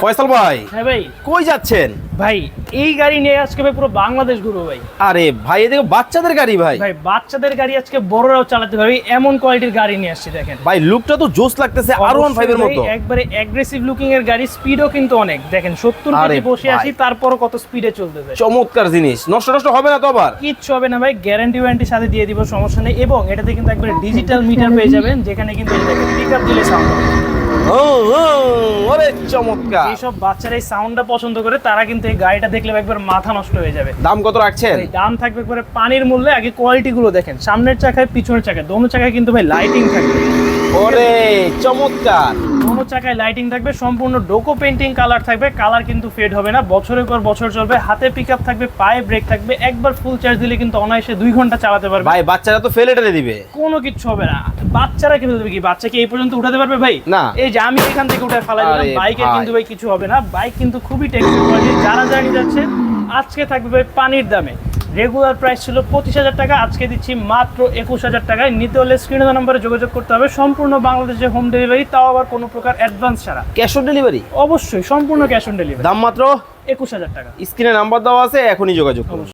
ফয়সাল ভাই হ্যাঁ ভাই। কই যাচ্ছেন? ভাই এই গাড়ি নিয়ে আজকে ভাই পুরো বাংলাদেশ ঘুরবো ভাই। আরে ভাই এদিকে বাচ্চাদের গাড়ি ভাই। ভাই বাচ্চাদের গাড়ি আজকে বড়রাও চালাতে পারবে এমন কোয়ালিটির গাড়ি নিয়ে আসছি দেখেন। ভাই লুকটা তো জোস লাগতেছে আর ওয়ান ফাইভ এর মতো। একবারে অ্যাগ্রেসিভ লুকিং এর গাড়ি স্পিডও কিন্তু অনেক। দেখেন সত্তর কেজি বসে ভাই। আছি তারপরও কত স্পিডে চলতেছে চমৎকার জিনিস। নষ্ট নষ্ট হবে না তো আবার? কিচ্ছু হবে না ভাই গ্যারান্টি ওয়ারেন্টি সাথে দিয়ে দিব সমস্যা নেই। এবং এটাতে কিন্তু একবারে ডিজিটাল মিটার পেয়ে যাবেন যেখানে কিন্তু পিক আপ দিলে সাউন্ড ও ও, ওরে চমৎকার। এইসব বাচ্চারা এই সাউন্ডটা পছন্দ করে তারা কিন্তু এই গাড়িটা দেখলে একবার মাথা নষ্ট হয়ে যাবে। দাম কত রাখছেন? দাম থাকবে একবারে পানির মূল্যে আগে কোয়ালিটি গুলো দেখেন। সামনের চাকায় পিছনের চাকায় দোনো চাকায় কিন্তু ভাই লাইটিং থাকবে। ওরে চমৎকার। দোনো চাকায় লাইটিং থাকবে সম্পূর্ণ ডোকো পেন্টিং কালার থাকবে কালার কিন্তু ফেড হবে না বছরের পর বছর চলবে হাতে পিক থাকবে পায়ে ব্রেক থাকবে একবার ফুল চার্জ দিলে কিন্তু অনায়াসে দুই ঘণ্টা চালাতে পারবে। ভাই বাচ্চারা তো ফেলে টেলে দিবে। কোনো কিছু হবে না। বাচ্চারা কি দেবে কি? বাচ্চা কি এই পর্যন্ত উঠাতে পারবে ভাই? না। এই যে আমি এখান থেকে উঠে ফেলাই দিলাম বাইকে কিন্তু ভাই কিছু হবে না। বাইক কিন্তু খুবই টেকসই যারা জানি যাচ্ছে আজকে থাকবে ভাই পানির দামে। রেগুলার প্রাইস ছিল পঁচিশ হাজার টাকা। আজকে দিচ্ছি মাত্র একুশ হাজার টাকায়। নিতে হলে স্ক্রিনে নাম্বারে যোগাযোগ করতে হবে। সম্পূর্ণ বাংলাদেশে হোম ডেলিভারি তাও আবার কোনো প্রকার অ্যাডভান্স ছাড়া। ক্যাশ অন ডেলিভারি অবশ্যই সম্পূর্ণ ক্যাশ অন ডেলিভারি দাম মাত্র? একুশ হাজার টাকা। স্ক্রিনে নাম্বার দেওয়া আছে এখনই যোগাযোগ করুন।